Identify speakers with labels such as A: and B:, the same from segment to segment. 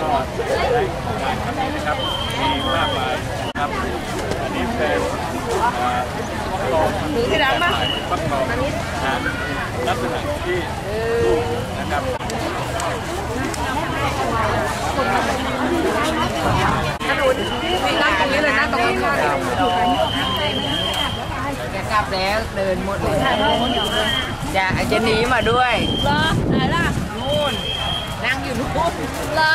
A: ก็ได้งารั้งนี้นะครับ มีมากมายครับ อันนี้เป็นเอ่ลองที่ร้านมาฟักทองนะลักษณะที่ลูนะครับ
B: นั่งตรงนี้เลยนั่งตรงข้าง
C: จะกลับแล้วเดินหมดเลยจะจะหนีมาด้วย
B: เหรอไหนล่ะ
C: นู่นนั่งอยู่นู่น
B: เหรอ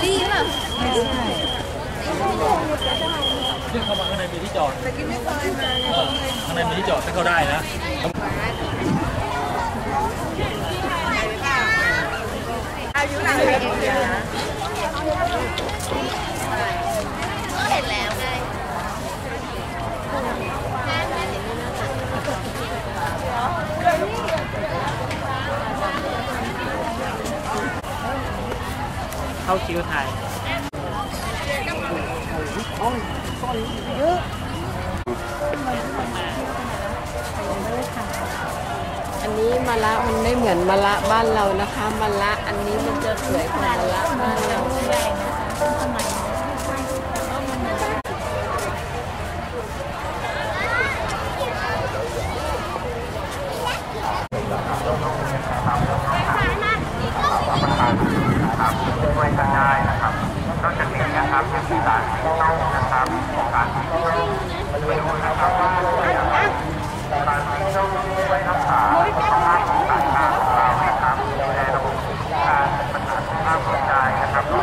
B: บนิ่ง
C: สีแดง
B: บัคเคอรี่ป่ะ
A: เรื่องเข้ามาข้างในมีที่จอดแต่กินไม่เคยมาข้างในมีที่จอดถ้าเข้าได้นะ
B: ก็เห็นแล้วไง
A: เข้าคิวไทย
B: อันนี้มะละมันไม่เหมือนมะละบ้านเรานะคะมะละอันนี้มันจะสวยกว่ามะละบ้านเรา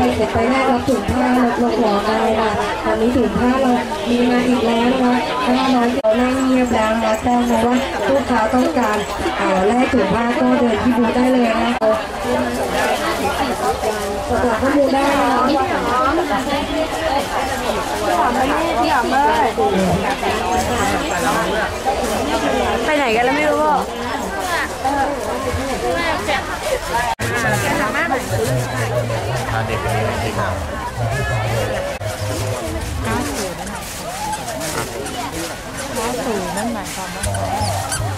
D: ก็นำใบเสร็จไปแลกรับถุงผ้าลดลงหัวได้ค่ะตอนนี้ถุงผ้าเรามีมาอีกแล้วนะคะถ้าน้องเรานั่งเงียบแล้วนะแจ้งมาว่าลูกค้าต้องการเอ่อแลกถุงผ้าก็เดินที่บูธได้เลยนะคะสอบถามข้อมูลได้นะคะ
B: ไปไหนกันแล้วไม่รู้ อะ
A: พาเด็กคนนี้จริง
E: ปีนั้นน้อง